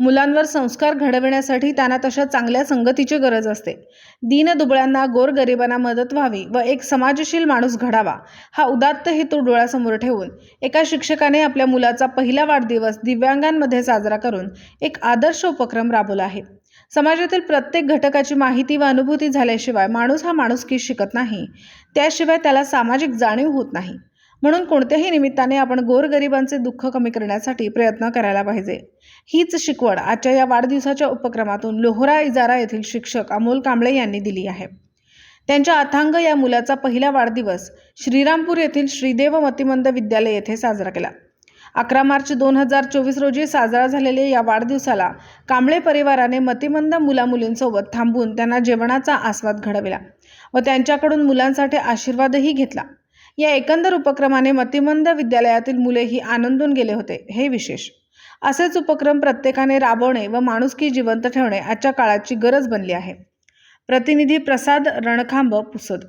मुलांवर संस्कार घडविण्यासाठी त्यांना तशा चांगल्या संगतीची गरज असते. दीनदुबळ्यांना गोरगरिबांना मदत व्हावी व एक समाजशील माणूस घडावा हा उदात्त हेतू डोळ्यासमोर ठेवून एका शिक्षकाने आपल्या मुलाचा पहिला वाढदिवस दिव्यांगांमध्ये साजरा करून एक आदर्श उपक्रम राबवला आहे. समाजातील प्रत्येक घटकाची माहिती व अनुभूती झाल्याशिवाय माणूस हा माणुसकी शिकत नाही. त्याशिवाय त्याला सामाजिक जाणीव होत नाही. म्हणून कोणत्याही निमित्ताने आपण गोरगरिबांचे दुःख कमी करण्यासाठी प्रयत्न करायला पाहिजे. हीच शिकवण आजच्या या वाढदिवसाच्या उपक्रमातून लोहरा इजारा येथील शिक्षक अमोल कांबळे यांनी दिली आहे. त्यांच्या अथांग या मुलाचा पहिला वाढदिवस श्रीरामपूर येथील श्रीदेव मतिमंद विद्यालय येथे साजरा केला. अकरा मार्च दोन हजार चोवीस रोजी साजरा झालेल्या या वाढदिवसाला कांबळे परिवाराने मतिमंद मुलामुलींसोबत थांबून त्यांना जेवणाचा आस्वाद घडविला व त्यांच्याकडून मुलांसाठी आशीर्वादही घेतला. या एकंदर उपक्रमाने मतिमंद विद्यालयातील मुलेही आनंदून गेले होते हे विशेष. असेच उपक्रम प्रत्येकाने राबवणे व माणुसकी जिवंत ठेवणे आजच्या काळाची गरज बनली आहे. प्रतिनिधी प्रसाद रणखांब पुसद